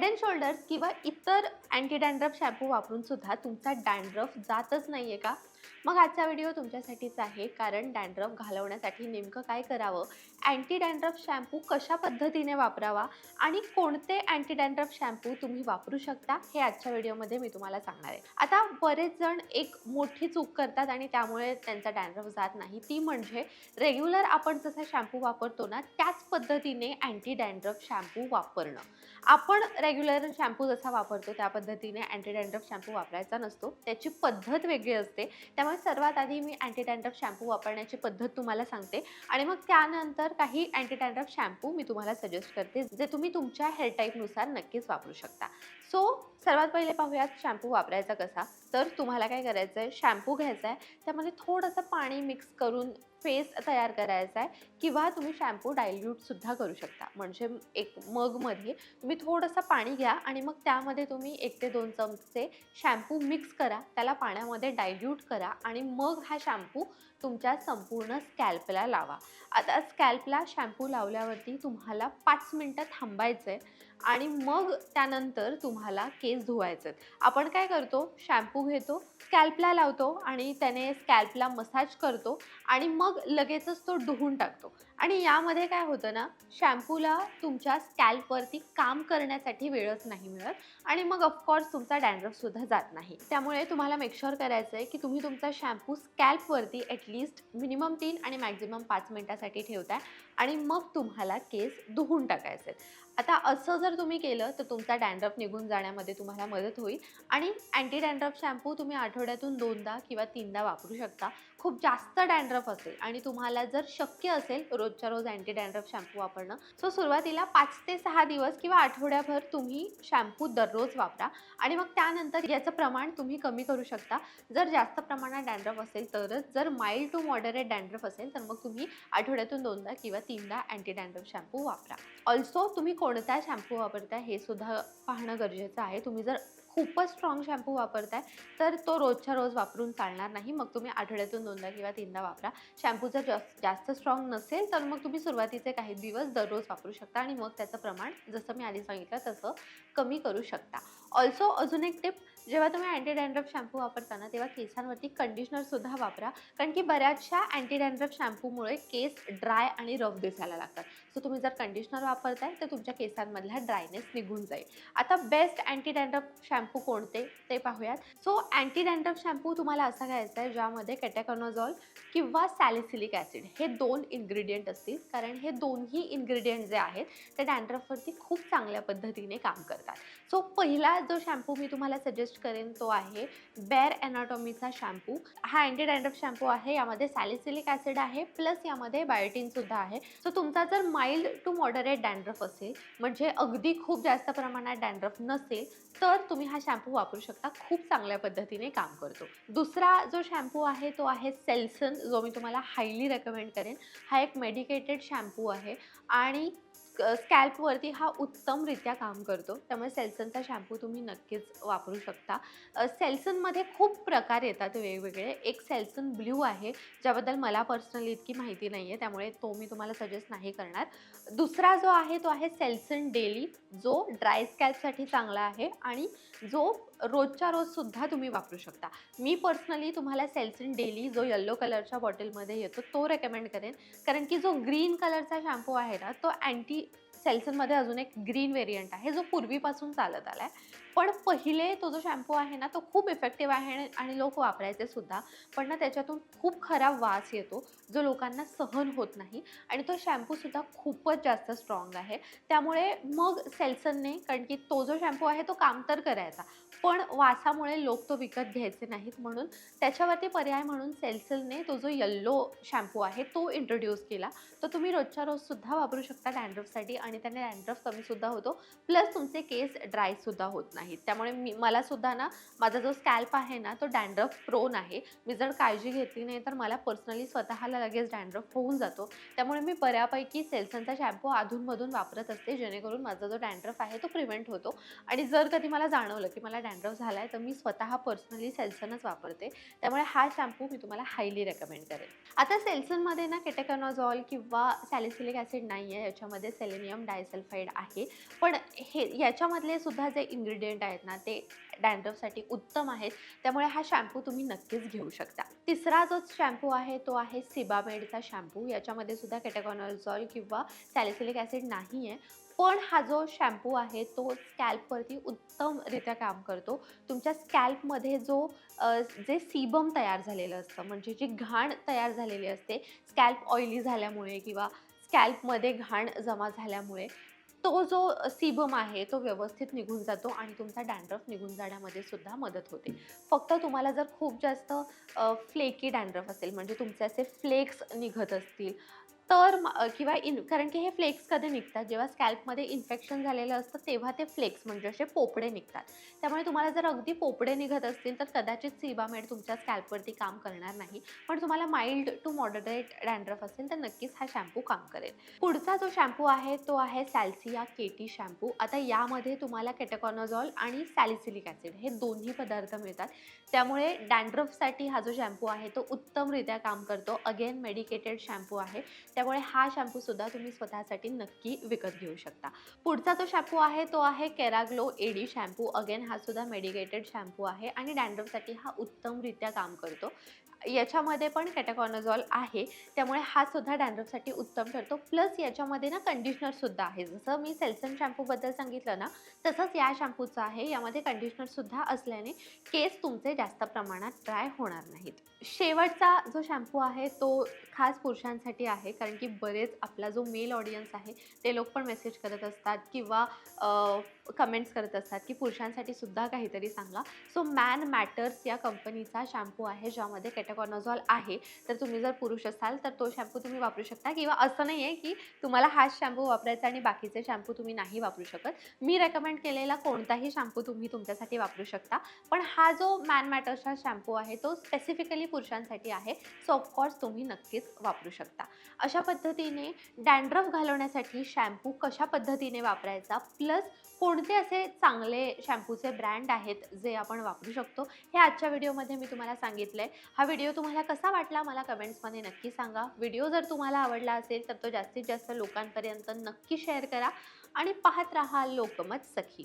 Head and shoulders किंवा इतर anti dandruff shampoo वापरून सुद्धा तुमचा डँड्रफ जातच नाही आहे का? मग आजचा व्हिडिओ तुमच्यासाठीच आहे कारण डॅन्ड्रफ घालवण्यासाठी नेमकं काय करावं? अँटी डॅन्ड्रफ शॅम्पू कशा पद्धतीने वापरावा? आणि कोणते अँटी डॅन्ड्रफ शॅम्पू तुम्ही वापरू शकता? हे आजच्या व्हिडिओमध्ये मी तुम्हाला सांगणार आहे. आता बरेच जण एक मोठी चूक करतात आणि त्यामुळे त्यांचा डॅन्ड्रफ जात नाही. ती म्हणजे रेग्युलर आपण जसा शॅम्पू वापरतो ना त्याच पद्धतीने अँटी डॅन्ड्रफ शॅम्पू वापरणं. आपण रेग्युलर शॅम्पू जसा वापरतो त्या पद्धतीने अँटी डॅन्ड्रफ शॅम्पू वापरायचा नसतो. त्याची पद्धत वेगळी असते. त्यामुळे सर्वात आधी मी अँटी डॅन्ड्रफ शॅम्पू वापरण्याची पद्धत तुम्हाला सांगते. आणि मग त्यानंतर काही अँटी डॅन्ड्रफ शॅम्पू मी तुम्हाला सजेस्ट करते जे तुम्ही तुमच्या हेअर टाईपनुसार नक्कीच वापरू शकता. सो सर्वात पहिले पाहूयात शॅम्पू वापरायचा कसा. तर तुम्हाला काय करायचं आहे शॅम्पू घ्यायचा आहे त्यामध्ये थोडंसं पाणी मिक्स करून फेस तयार करायचा आहे किंवा तुम्ही शॅम्पू डायल्यूटसुद्धा करू शकता. म्हणजे एक मगमध्ये तुम्ही थोडंसं पाणी घ्या आणि मग त्यामध्ये तुम्ही एक ते दोन चमचे शॅम्पू मिक्स करा. त्याला पाण्यामध्ये डायल्यूट करा आणि मग हा शॅम्पू तुमच्या संपूर्ण स्कॅल्पला लावा. आता स्कॅल्पला शॅम्पू लावल्यावरती तुम्हाला पाच मिनटं थांबायचं आहे आणि मग त्यानंतर तुम्हाला केस धुवायचे आहेत आपण काय करतो? शॅम्पू घेतो स्कॅल्पला लावतो आणि त्याने स्कॅल्पला मसाज करतो आणि मग लगेचच तो धुवून टाकतो. आणि यामध्ये काय होतं ना शॅम्पूला तुमच्या स्कॅल्पवरती काम करण्यासाठी वेळच नाही मिळत. आणि मग ऑफकोर्स तुमचा डॅन्ड्रफसुद्धा जात नाही. त्यामुळे तुम्हाला मेकशुअर करायचं आहे की तुम्ही तुमचा शॅम्पू स्कॅल्पवरती ॲटलिस्ट मिनिमम तीन आणि मॅक्झिमम पाच मिनटासाठी ठेवताय. आणि मग तुम्हाला केस धुवून टाकायचे आता असं जर तुम्ही केलं तर तुमचा डॅन्ड्रफ निघून जाण्यामध्ये तुम्हाला मदत होईल. आणि अँटी डॅन्ड्रफ शॅम्पू तुम्ही आठवड्यातून दोनदा किंवा तीनदा वापरू शकता. खूप जास्त डॅन्ड्रफ असेल आणि तुम्हाला जर शक्य असेल रोजच्या रोज अँटी डॅन्ड्रफ शॅम्पू वापरणं सो सुरुवातीला पाच ते सहा दिवस किंवा आठवड्याभर तुम्ही शॅम्पू दररोज वापरा आणि मग त्यानंतर याचं प्रमाण तुम्ही कमी करू शकता. जर जास्त प्रमाणात डॅन्ड्रफ असेल तरच जर माइल्ड टू मॉडरेट डॅन्ड्रफ असेल तर मग तुम्ही आठवड्यातून दोनदा किंवा तीनदा अँटी डॅन्ड्रफ शॅम्पू वापरा. ऑल्सो तुम्ही कोणता शॅम्पू वापरता हे सुद्धा पाहणं गरजेचं आहे. तुम्ही जर खूपच स्ट्रॉंग शॅम्पू वापरताय तर तो रोजच्या रोज वापरून चालणार नाही. मग तुम्ही आठवड्यातून दोनदा किंवा तीनदा वापरा. शॅम्पू जर जास्त जास्त स्ट्रॉंग नसेल तर मग तुम्ही सुरुवातीचे काही दिवस दररोज वापरू शकता आणि मग त्याचं प्रमाण जसं मी आधी सांगितलं तसं कमी करू शकता. ऑल्सो अजून एक टिप जेव्हा तुम्ही अँटी डॅन्ड्रफ शॅम्पू वापरताना तेव्हा केसांवरती कंडिशनरसुद्धा वापरा. कारण की बऱ्याचशा अँटी डॅन्ड्रफ शॅम्पूमुळे केस ड्राय आणि रफ दिसायला लागतात. सो तुम्ही जर कंडिशनर वापरताय तर तुमच्या केसांमधला ड्रायनेस निघून जाईल. आता बेस्ट अँटी डॅन्ड्रफ शॅम्पू कोणते? ते पाहूयात. सो अँटी डॅन्ड्रफ शॅम्पू तुम्हाला असा घ्यायचा आहे ज्यामध्ये कॅटेकॉनॉझॉल किंवा सॅलिसिलिक ॲसिड हे दोन इन्ग्रेडियंट असतील. कारण हे दोन्ही इन्ग्रेडियंट जे आहेत ते डॅन्ड्रफवरती खूप चांगल्या पद्धतीने काम करतात. सो पहिला जो शॅम्पू मी तुम्हाला सजेस्ट करेन तो आहे. बेअर अॅनाटॉमीचा शॅम्पू हा अँटी डॅन्ड्रफ शॅम्पू आहे. यामध्ये सॅलिसिलिक ॲसिड आहे. प्लस यामध्ये बायोटिनसुद्धा आहे. सो तुमचा जर माइल्ड टू मॉडरेट डँड्रफ असेल म्हणजे अगदी खूप जास्त प्रमाणात डँड्रफ नसेल तर तुम्ही हा शॅम्पू वापरू शकता. खूप चांगल्या पद्धतीने काम करतो. दुसरा जो शॅम्पू आहे तो आहे सेल्सन जो मी तुम्हाला हायली रेकमेंड करेन. हा एक मेडिकेटेड शॅम्पू आहे. आणि स्कॅल्पवरती हा उत्तमरित्या काम करतो. त्यामुळे सेल्सनचा शॅम्पू तुम्ही नक्कीच वापरू शकता. सेल्सनमध्ये खूप प्रकार येतात वेगवेगळे. एक सेल्सन ब्ल्यू आहे ज्याबद्दल मला पर्सनली इतकी माहिती नाही आहे त्यामुळे तो मी तुम्हाला सजेस्ट नाही करणार. दुसरा जो आहे तो आहे सेल्सन डेली. जो ड्राय स्कॅल्पसाठी चांगला आहे आणि जो रोजच्या रोजसुद्धा तुम्ही वापरू शकता. मी पर्सनली तुम्हाला सेल्सन डेली जो येल्लो कलरच्या बॉटलमध्ये येतो तो रेकमेंड करेन. कारण की जो ग्रीन कलरचा शॅम्पू आहे ना तो अँटी सेल्सनमध्ये अजून एक ग्रीन वेरियंट आहे जो पूर्वीपासून चालत आला आहे पण पहिले तो जो शॅम्पू आहे ना तो खूप इफेक्टिव्ह आहे आणि लोक वापरायचे सुद्धा. पण ना त्याच्यातून खूप खराब वास येतो जो लोकांना सहन होत नाही. आणि तो शॅम्पूसुद्धा खूपच जास्त स्ट्रॉंग आहे. त्यामुळे मग सेल्सनने कारण की तो जो शॅम्पू आहे तो काम तर करायचा. पण वासामुळे लोक तो विकत घ्यायचे नाहीत म्हणून. त्याच्यावरती पर्याय म्हणून सेल्सलने तो जो यल्लो शॅम्पू आहे तो इंट्रोड्यूस केला. तर तुम्ही रोजच्या रोजसुद्धा वापरू शकता डॅन्ड्रफसाठी आणि त्याने डॅन्ड्रफ कमीसुद्धा होतो. प्लस तुमचे केस ड्रायसुद्धा होत नाही नाहीत. त्यामुळे मी मला सुद्धा ना माझा जो स्कॅल्प आहे ना तो डँड्रफ प्रोन आहे. मी जर काळजी घेतली नाही तर मला पर्सनली स्वतःला लगेच डँड्रफ होऊन जातो. त्यामुळे मी बऱ्यापैकी सेल्सनचा शॅम्पू अधूनमधून वापरत असते जेणेकरून माझा जो डँड्रफ आहे तो प्रिव्हेंट होतो. आणि जर कधी मला जाणवलं की मला डँड्रफ झाला आहे तर मी स्वतः पर्सनली सेल्सनच वापरते. त्यामुळे हा शॅम्पू मी तुम्हाला हायली रेकमेंड करेन. आता सेल्सनमध्ये ना केटेकॉनॉझॉल किंवा सॅलिसिलिक ॲसिड नाही आहे याच्यामध्ये सेलेनियम डायसल्फाईड आहे. पण हे याच्यामधले सुद्धा जे इन्ग्रेडियंट आहेत ना ते डॅन्ड्रफसाठी उत्तम आहेत. त्यामुळे हा शॅम्पू तुम्ही नक्कीच घेऊ शकता. तिसरा जो शॅम्पू आहे तो आहे सिबामेडचा शॅम्पू याच्यामध्ये सुद्धा कॅटेगॉनॉलझॉल किंवा सॅलिसिलिक ॲसिड नाही आहे पण हा जो शॅम्पू आहे तो स्कॅल्पवरती उत्तमरित्या काम करतो. तुमच्या स्कॅल्पमध्ये जो जे सीबम तयार झालेलं असतं म्हणजे जी घाण तयार झालेली असते स्कॅल्प ऑइली झाल्यामुळे किंवा स्कॅल्पमध्ये घाण जमा झाल्यामुळे तो जो सीबम आहे तो व्यवस्थित निघून जातो आणि तुमचा डॅन्ड्रफ निघून जाण्यामध्ये सुद्धा मदत होते. फक्त तुम्हाला जर खूप जास्त फ्लेकी डॅन्ड्रफ असेल म्हणजे तुमचे असे फ्लेक्स निघत असतील तर किंवा इन कारण की हे फ्लेक्स कधी निघतात? जेव्हा स्कॅल्पमध्ये इन्फेक्शन झालेलं असतं तेव्हा ते फ्लेक्स म्हणजे असे पोपडे निघतात. त्यामुळे तुम्हाला जर अगदी पोपडे निघत असतील तर कदाचित सिबामेड तुमच्या स्कॅल्पवरती काम करणार नाही. पण तुम्हाला माइल्ड टू मॉडरेट डॅन्ड्रफ असेल तर नक्कीच हा शॅम्पू काम करेल. पुढचा जो शॅम्पू आहे तो आहे सॅल्सिया केटी शॅम्पू आता यामध्ये तुम्हाला केटकॉनॉझॉल आणि सॅलिसिलिक ॲसिड हे दोन्ही पदार्थ मिळतात. त्यामुळे डॅन्ड्रफसाठी हा जो शॅम्पू आहे तो उत्तमरित्या काम करतो. अगेन मेडिकेटेड शॅम्पू आहे. त्यामुळे हा शॅम्पूसुद्धा तुम्ही स्वतःसाठी नक्की विकत घेऊ शकता. पुढचा जो शॅम्पू आहे तो आहे केराग्लो एडी शॅम्पू अगेन हा सुद्धा मेडिकेटेड शॅम्पू आहे आणि डॅन्ड्रफसाठी हा उत्तमरित्या काम करतो. याच्यामध्ये पण कॅटेकॉनॉझॉल आहे. त्यामुळे हा सुद्धा डॅन्ड्रफसाठी उत्तम ठरतो. प्लस याच्यामध्ये ना कंडिशनरसुद्धा आहे. जसं मी सेल्सन शॅम्पूबद्दल सांगितलं ना तसंच या शॅम्पूचं आहे. यामध्ये कंडिशनरसुद्धा असल्याने केस तुमचे जास्त प्रमाणात ड्राय होणार नाहीत. शेवटचा जो शॅम्पू आहे तो खास पुरुषांसाठी आहे कारण की बरेच आपला जो मेल ऑडियन्स आहे ते लोक पण मेसेज करत असतात किंवा कमेंट्स करत असतात की पुरुषांसाठी सुद्धा काहीतरी सांगा. सो मॅन मॅटर्स या कंपनीचा शॅम्पू आहे ज्यामध्ये कॅटेकॉनॉझॉल आहे. तर तुम्ही जर पुरुष असाल तर तो शॅम्पू तुम्ही वापरू शकता किंवा असं नाही आहे की तुम्हाला हाच शॅम्पू वापरायचा आणि बाकीचे शॅम्पू तुम्ही नाही वापरू शकत. मी रेकमेंड केलेला कोणताही शॅम्पू तुम्ही तुमच्यासाठी वापरू शकता. पण हा जो मॅन मॅटर्सचा शॅम्पू आहे तो स्पेसिफिकली पुरुषांसाठी आहे. सो ऑफकोर्स तुम्ही नक्कीच वापरू शकता. अशा पद्धतीने डँड्रफ घालवण्यासाठी शॅम्पू कशा पद्धतीने वापरायचा? प्लस कोणते असे चांगले शॅम्पूचे ब्रँड आहेत जे आपण वापरू शकतो? हे आजच्या व्हिडिओमध्ये मी तुम्हाला सांगितलं आहे हा व्हिडिओ तुम्हाला कसा वाटला? मला कमेंट्समध्ये नक्की सांगा. व्हिडिओ जर तुम्हाला आवडला असेल तर तो जास्तीत जास्त लोकांपर्यंत नक्की शेअर करा. आणि पाहत राहा लोकमत सखी.